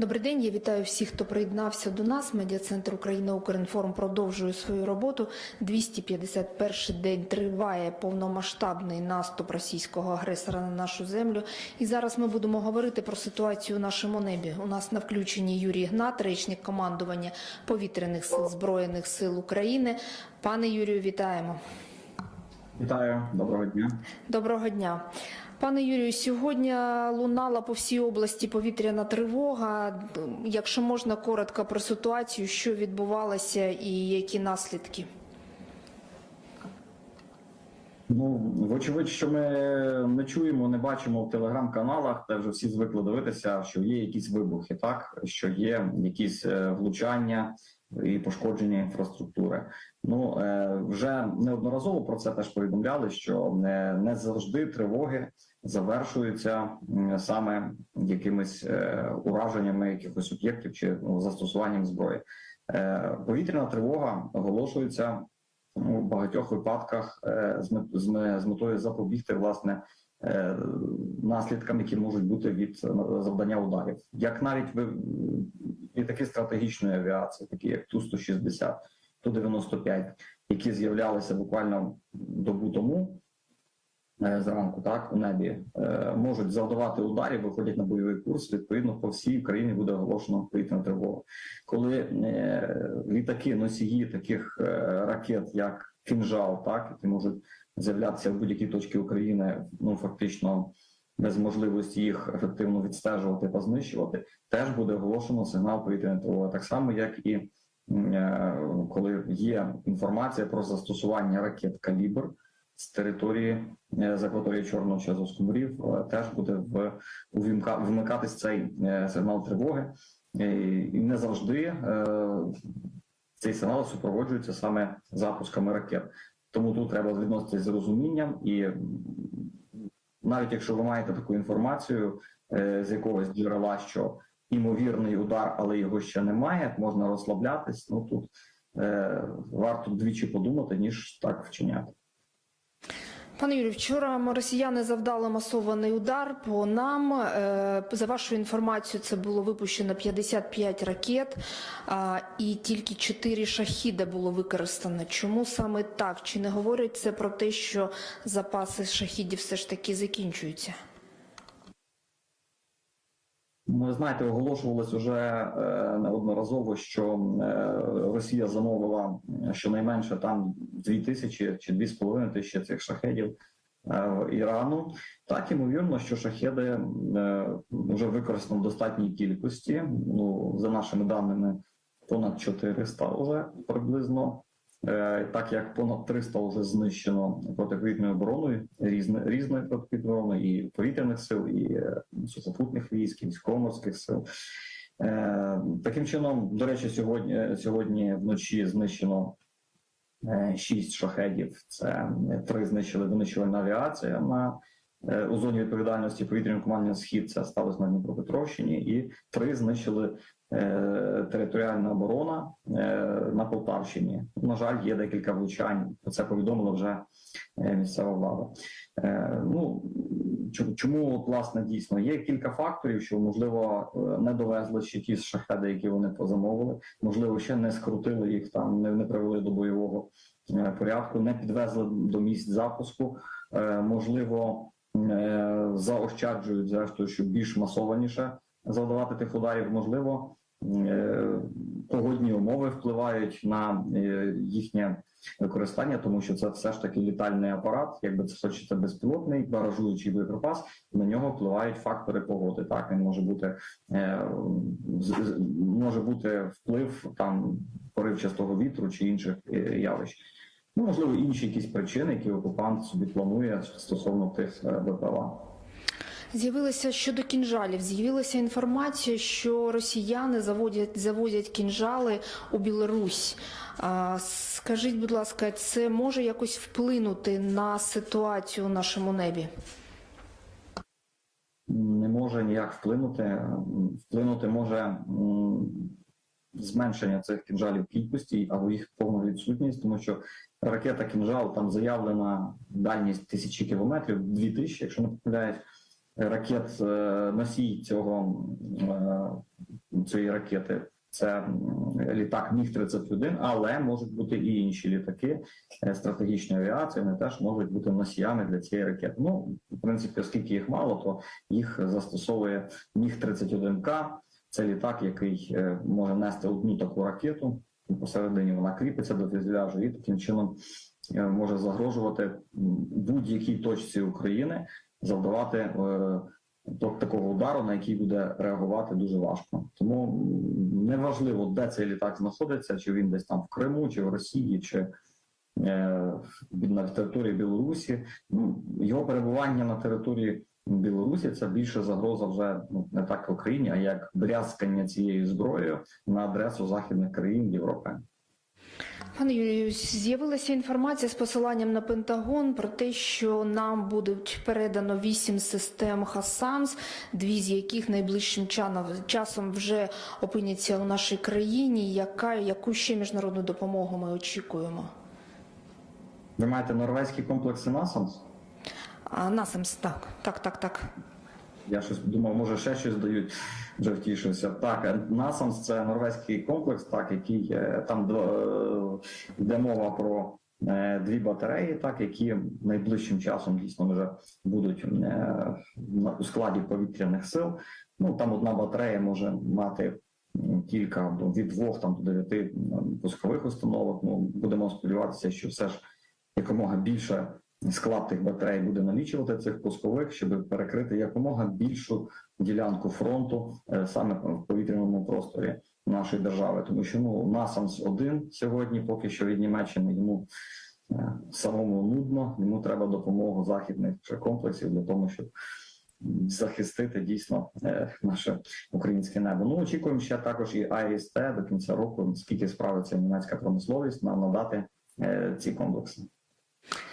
Добрий день. Я вітаю всіх, хто приєднався до нас. Медіа-центр Україна Укрінформ продовжує свою роботу. 251 день триває повномасштабний наступ російського агресора на нашу землю. І зараз ми будемо говорити про ситуацію у нашому небі. У нас на включенні Юрій Гнат, речник командування повітряних сил збройних сил України. Пане Юрію, вітаємо. Вітаю, доброго дня. Доброго дня. Пане Юрію, сьогодні лунала по всій області повітряна тривога. Якщо можна коротко про ситуацію, що відбувалося і які наслідки? Ну, вочевидь, що ми не чуємо, не бачимо в телеграм-каналах, де вже всі звикли дивитися, що є якісь вибухи, так що є якісь е, влучання і пошкодження інфраструктури. Ну е, вже неодноразово про це теж повідомляли, що не, не завжди тривоги завершуються саме якимись е, ураженнями якихось об'єктів чи ну, застосуванням зброї. Е, Повітряна тривога оголошується ну, в багатьох випадках е, з мет- з метою запобігти власне наслідкам, які можуть бути від завдання ударів, як навіть літаки стратегічної авіації, такі як ту 160 ту 95 які з'являлися буквально добу тому. Е, Зранку так у небі е, можуть завдавати ударів, виходять на бойовий курс. Відповідно, по всій Україні буде оголошено повітряна тривога. Коли е, літаки носії таких ракет, як кінжал, так які можуть з'являтися в будь-якій точці України, ну фактично без можливості їх ефективно відстежувати та знищувати, теж буде оголошено сигнал повітряної тривоги. Так само, як і коли є інформація про застосування ракет калібр з території е, з акваторії Чорного чи морів, е, теж буде вмикатись цей е, сигнал тривоги, і не завжди цей сигнал супроводжується саме запусками ракет. Тому тут треба відноситися з розумінням, і навіть якщо ви маєте таку інформацію з якогось джерела, що імовірний удар, але його ще немає, можна розслаблятись. Ну тут варто двічі подумати, ніж так вчиняти. Пане Юрію, вчора росіяни завдали масований удар по нам. Е, За вашу інформацію, це було випущено 55 ракет, і тільки 4 шахіда було використано. Чому саме так? Чи не говорить це про те, що запаси шахідів все ж таки закінчуються? Ну, Ви знаєте, оголошувалось уже е, неодноразово, що е, Росія замовила щонайменше там 2 тисячі чи 2,5 тисячі цих шахедів е, Ірану. Так, ймовірно, що шахеди е, вже використано в достатній кількості. Ну, за нашими даними, понад 400 вже приблизно. Е, Так як понад 300 вже знищено протиповітряною обороною різне, різної протиповітряної і повітряних сил, і е, сухопутних військ, і військово-морських сил. Е, Таким чином, до речі, сьогодні, сьогодні вночі знищено шість шахедів. Це три знищили винищувальна авіація на у зоні відповідальності повітряної командної схід. Це сталося на Дніпропетровщині, і три знищили е, територіальна оборона е, на Полтавщині. На жаль, є декілька влучань. Про це повідомила вже е, місцева влада. Е, Ну чому, от, власне дійсно є кілька факторів, що можливо е, не довезли ще ті шахеди, які вони позамовили, можливо, ще не скрутили їх там, не, привели до бойового е, порядку, не підвезли до місць запуску. Е, Можливо, е, заощаджують зрештою, щоб більш масованіше завдавати тих ударів. Можливо, е, погодні умови впливають на е, їхнє використання, тому що це все ж таки літальний апарат, якби це хоч безпілотний баражуючий боєприпас, на нього впливають фактори погоди. Так він може бути е, може бути вплив там поривчастого вітру чи інших е, явищ. Ну можливо, інші якісь причини, які окупант собі планує стосовно тих е, БПЛА. З'явилося щодо кінжалів. З'явилася інформація, що росіяни заводять завозять кінжали у Білорусь. А, скажіть, будь ласка, це може якось вплинути на ситуацію у нашому небі? не може ніяк вплинути. Вплинути може зменшення цих кінжалів кількості або їх повна відсутність, тому що ракета кінжал там заявлена дальність тисячі кілометрів, дві тисячі, якщо не помиляюсь. ракет е, носій цього е, цієї ракети. Це літак Міг 31 але можуть бути і інші літаки е, стратегічної авіації. Вони теж можуть бути носіями для цієї ракети. Ну, в принципі, оскільки їх мало, то їх застосовує Міг 31 К. Це літак, який е, може нести одну таку ракету. Посередині вона кріпиться до фюзеляжу і таким чином е, може загрожувати будь-якій точці України, завдавати е, такого удару, на який буде реагувати дуже важко. Тому неважливо, де цей літак знаходиться, чи він десь там в Криму, чи в Росії, чи на території Білорусі. Його перебування на території Білорусі це більше загроза вже ну, не так в Україні, а як брязкання цією зброєю на адресу західних країн Європи. Пане Юрію, з'явилася інформація з посиланням на Пентагон про те, що нам будуть передано вісім систем Хасамс, дві з яких найближчим часом вже опиняться у нашій країні. Яка яку ще міжнародну допомогу ми очікуємо? Ви маєте норвезькі комплекси НАСАМС? А насамс так, так, так, так. Я щось думав, може ще щось дають, вже втішився. Так, е, НАСАМС це норвезький комплекс, так, який е, там е, йде мова про дві батареї, так, які найближчим часом дійсно вже будуть у складі повітряних сил. Ну там одна батарея може мати кілька ну, від двох там до дев'яти пускових установок. Ну будемо сподіватися, що все ж якомога більше склад тих батарей буде налічувати цих пускових, щоб перекрити якомога більшу ділянку фронту е, саме в повітряному просторі нашої держави, тому що ну насамс один сьогодні, поки що від Німеччини йому е, самому нудно. Йому треба допомогу західних комплексів для того, щоб захистити дійсно е, наше українське небо. Ну очікуємо ще також і АІСТ до кінця року, скільки справиться німецька промисловість нам надати ці комплекси.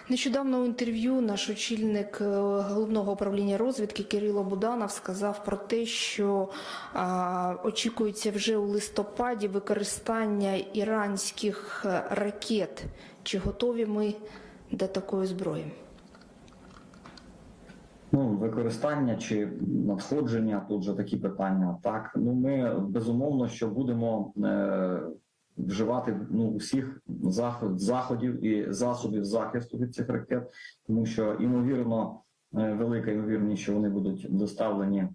Нещодавно у інтерв'ю наш очільник е, головного управління розвідки Кирило Буданов сказав про те, що а, очікується вже у листопаді використання іранських е, ракет. Чи готові ми до такої зброї? Ну, використання чи надходження тут же такі питання. Так, ну ми безумовно, що будемо е, вживати ну усіх заход, заходів і засобів захисту від цих ракет, тому що ймовірно е, велика ймовірність, що вони будуть доставлені е,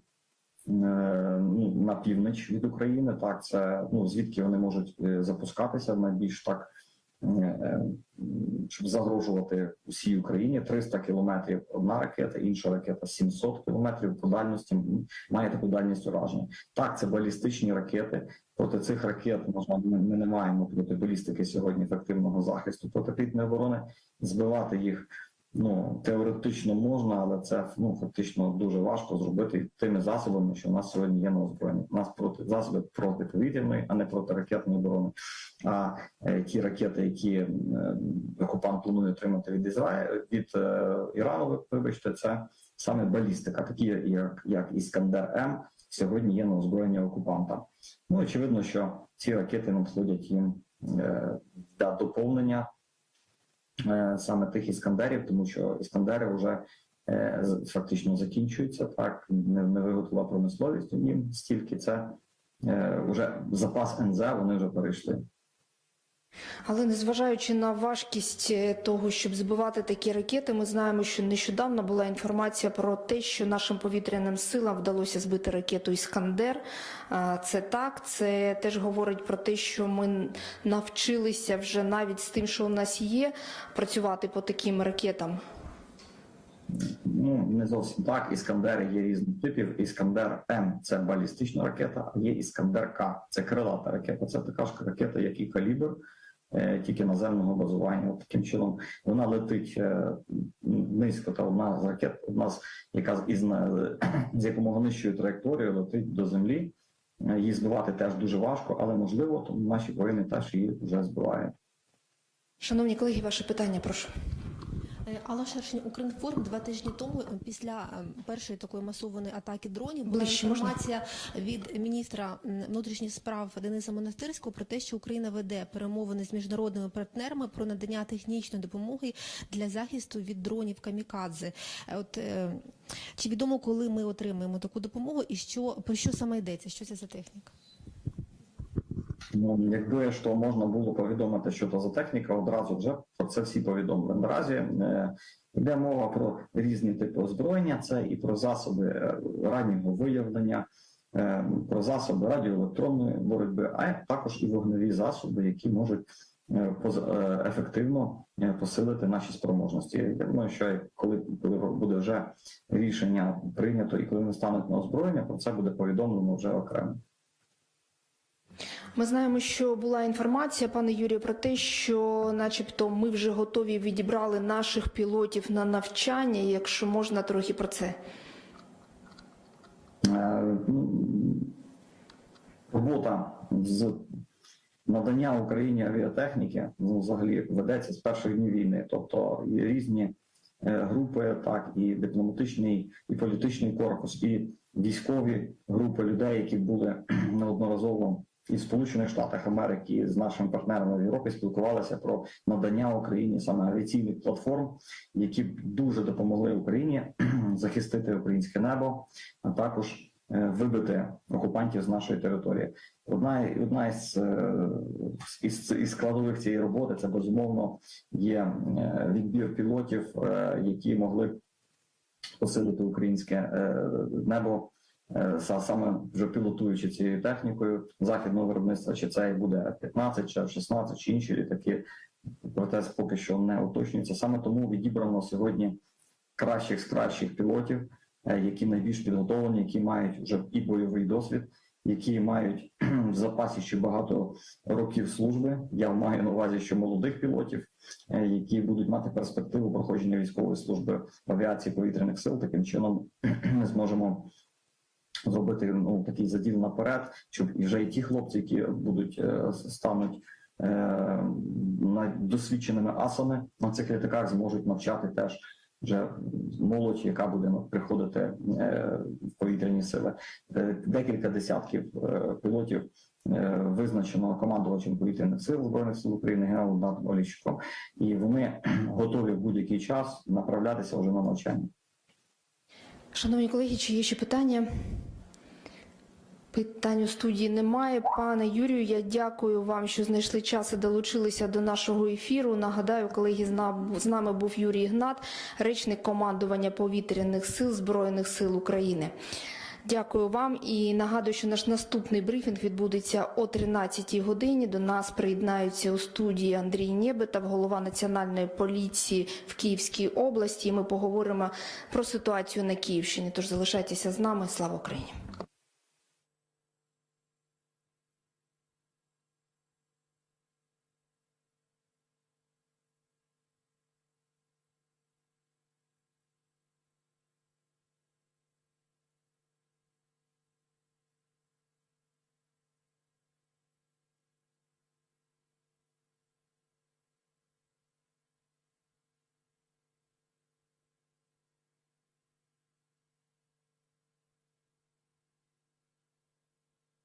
ну, на північ від України. Так, це ну звідки вони можуть е, запускатися найбільш так. Щоб загрожувати усій Україні 300 кілометрів одна ракета, інша ракета 700 кілометрів по дальності має таку дальність ураження. Так, це балістичні ракети. Проти цих ракет на жаль, ми, ми не маємо проти балістики сьогодні ефективного захисту Проти оборони. Збивати їх ну теоретично можна, але це ну фактично дуже важко зробити тими засобами, що в нас сьогодні є на озброєнні. Нас проти засоби протиповітряної, а не протиракетної оборони. А е, ті ракети, які е, окупант планує отримати від Ізраїля від е, Ірану, вибачте, це саме балістика, такі як, як Іскандер М сьогодні є на озброєнні окупанта. Ну очевидно, що ці ракети надходять їм е, для доповнення саме тих іскандерів, тому що іскандери вже е, фактично закінчуються. Так не, не виготовила промисловість їм стільки це е, вже запас НЗ. Вони вже перейшли. Але незважаючи на важкість е, того, щоб збивати такі ракети, ми знаємо, що нещодавно була інформація про те, що нашим повітряним силам вдалося збити ракету Іскандер. Це так, це теж говорить про те, що ми навчилися вже навіть з тим, що у нас є, працювати по таким ракетам. Ну не зовсім так. Іскандери є різних типів. Іскандер М це балістична ракета, а є Іскандер К це крилата ракета. Це така ж ракета, як і калібр, тільки наземного базування. От таким чином вона летить е, низько. Та одна з ракет, одна з яка із на- з якомога нижчою траєкторією летить до землі. Е, Її збивати теж дуже важко, але можливо, тому наші воїни теж її вже збивають. Шановні колеги, ваше питання, прошу. Е, Алла Шершень, Укрінформ два тижні тому е, після е, першої такої масованої атаки дронів була Ближче можна? інформація від міністра внутрішніх справ Дениса Монастирського про те, що Україна веде перемовини з міжнародними партнерами про надання технічної допомоги для захисту від дронів камікадзе. От чи відомо, коли ми отримаємо таку допомогу, і що про що саме йдеться? Що це за техніка? Ну, якби ж то можна було повідомити, що то за техніка, одразу вже про це всі повідомили. Наразі е, йде мова про різні типи озброєння, це і про засоби е, раннього виявлення, е, про засоби радіоелектронної боротьби, а також і вогневі засоби, які можуть е, ефективно посилити наші спроможності. Я думаю, що коли, коли буде вже рішення прийнято і коли вони стануть на озброєння, про це буде повідомлено вже окремо. Ми знаємо, що була інформація, пане Юрію, про те, що, начебто, ми вже готові відібрали наших пілотів на навчання. Якщо можна, трохи про це. Е, ну, Робота з надання Україні авіатехніки ну, взагалі ведеться з перших днів війни. Тобто є різні е, групи, так і дипломатичний, і політичний корпус, і військові групи людей, які були неодноразово і Сполучених Штатах Америки з нашими партнерами в Європі спілкувалися про надання Україні саме авіаційних платформ, які б дуже допомогли Україні захистити українське небо, а також е, вибити окупантів з нашої території. Одна одна із, е, із, із складових цієї роботи це безумовно є е, відбір пілотів, які могли посилити українське небо. Е, Саме вже пілотуючи цією технікою західного виробництва, чи це буде 15, чи 16, чи інші літаки, проте поки що не уточнюється. Саме тому відібрано сьогодні кращих з кращих пілотів, е, які найбільш підготовлені, які мають вже і бойовий досвід, які мають в запасі ще багато років служби. Я маю на увазі, що молодих пілотів, е, які будуть мати перспективу проходження військової служби авіації повітряних сил. Таким чином ми зможемо зробити ну такий заділ наперед, щоб і вже і ті хлопці, які будуть е, стануть е, досвідченими асами на цих літаках, зможуть навчати теж вже молодь, яка буде приходити е, в повітряні сили. Декілька десятків пілотів визначено командувачем повітряних сил збройних сил України генералом Датом Оліщуком, і вони готові в будь-який час направлятися вже на навчання. Шановні колеги, чи є ще питання? Питань у студії немає. Пане Юрію, я дякую вам, що знайшли час і долучилися до нашого ефіру. Нагадаю, колеги, з нам- з нами був Юрій Гнат, речник командування повітряних сил Збройних сил України. Дякую вам і нагадую, що наш наступний брифінг відбудеться о 13 годині. До нас приєднаються у студії Андрій Нєбетов, голова національної поліції в Київській області. І ми поговоримо про ситуацію на Київщині. Тож залишайтеся з нами. Слава Україні!